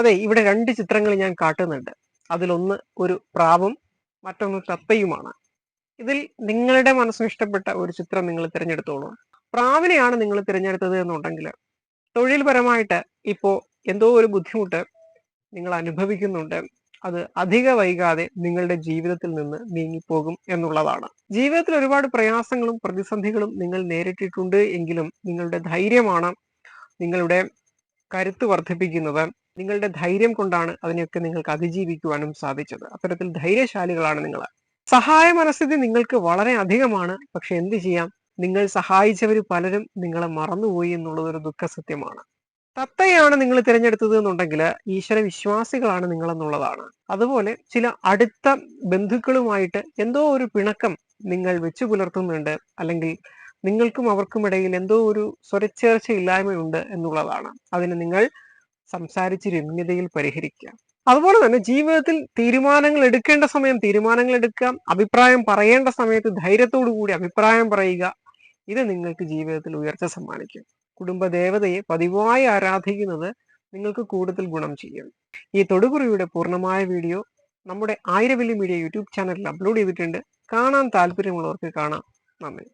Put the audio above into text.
അതെ ഇവിടെ രണ്ട് ചിത്രങ്ങൾ ഞാൻ കാട്ടുന്നുണ്ട്. അതിലൊന്ന് ഒരു പ്രാവും മറ്റൊന്ന് തത്തയുമാണ്. ഇതിൽ നിങ്ങളുടെ മനസ്സിന് ഇഷ്ടപ്പെട്ട ഒരു ചിത്രം നിങ്ങൾ തിരഞ്ഞെടുത്തോളൂ. പ്രാവിനെയാണ് നിങ്ങൾ തിരഞ്ഞെടുത്തത് എന്നുണ്ടെങ്കിൽ തൊഴിൽപരമായിട്ട് ഇപ്പോൾ എന്തോ ഒരു ബുദ്ധിമുട്ട് നിങ്ങൾ അനുഭവിക്കുന്നുണ്ട്. അത് അധിക വൈകാതെ നിങ്ങളുടെ ജീവിതത്തിൽ നിന്ന് നീങ്ങിപ്പോകും എന്നുള്ളതാണ്. ജീവിതത്തിൽ ഒരുപാട് പ്രയാസങ്ങളും പ്രതിസന്ധികളും നിങ്ങൾ നേരിട്ടിട്ടുണ്ട് എങ്കിലും നിങ്ങളുടെ ധൈര്യമാണ് നിങ്ങളുടെ കരുത്ത് വർദ്ധിപ്പിക്കുന്നത്. നിങ്ങളുടെ ധൈര്യം കൊണ്ടാണ് അതിനെയൊക്കെ നിങ്ങൾക്ക് അതിജീവിക്കുവാനും സാധിച്ചത്. അത്തരത്തിൽ ധൈര്യശാലികളാണ് നിങ്ങൾ സഹായ മനസ്ഥിതി നിങ്ങൾക്ക് വളരെ അധികമാണ്. പക്ഷെ എന്ത് ചെയ്യാം? നിങ്ങൾ സഹായിച്ചവർ പലരും നിങ്ങളെ മറന്നുപോയി എന്നുള്ളത് ഒരു ദുഃഖസത്യമാണ് തത്തയാണ് നിങ്ങൾ തിരഞ്ഞെടുത്തത് എന്നുണ്ടെങ്കിൽ ഈശ്വര വിശ്വാസികളാണ് നിങ്ങൾ എന്നുള്ളതാണ് അതുപോലെ ചില അടുത്ത ബന്ധുക്കളുമായിട്ട് എന്തോ ഒരു പിണക്കം നിങ്ങൾ വെച്ചു പുലർത്തുന്നുണ്ട്. അല്ലെങ്കിൽ നിങ്ങൾക്കും അവർക്കും ഇടയിൽ എന്തോ ഒരു സ്വരച്ചേർച്ച ഇല്ലായ്മയുണ്ട് എന്നുള്ളതാണ്. അതിന് നിങ്ങൾ സംസാരിച്ച് രമ്യതയിൽ പരിഹരിക്കാം അതുപോലെ തന്നെ ജീവിതത്തിൽ തീരുമാനങ്ങൾ എടുക്കേണ്ട സമയം തീരുമാനങ്ങൾ എടുക്കാം അഭിപ്രായം പറയേണ്ട സമയത്ത് ധൈര്യത്തോടു കൂടി അഭിപ്രായം പറയുക ഇത് നിങ്ങൾക്ക് ജീവിതത്തിൽ ഉയർച്ച സമ്മാനിക്കും. കുടുംബ ദേവതയെ പതിവായി ആരാധിക്കുന്നത് നിങ്ങൾക്ക് കൂടുതൽ ഗുണം ചെയ്യും. ഈ തൊടുകുറിയുടെ പൂർണമായ വീഡിയോ നമ്മുടെ ആയിരവല്ലി മീഡിയ യൂട്യൂബ് ചാനലിൽ അപ്ലോഡ് ചെയ്തിട്ടുണ്ട്. കാണാൻ താല്പര്യമുള്ളവർക്ക് കാണാം. നന്ദി.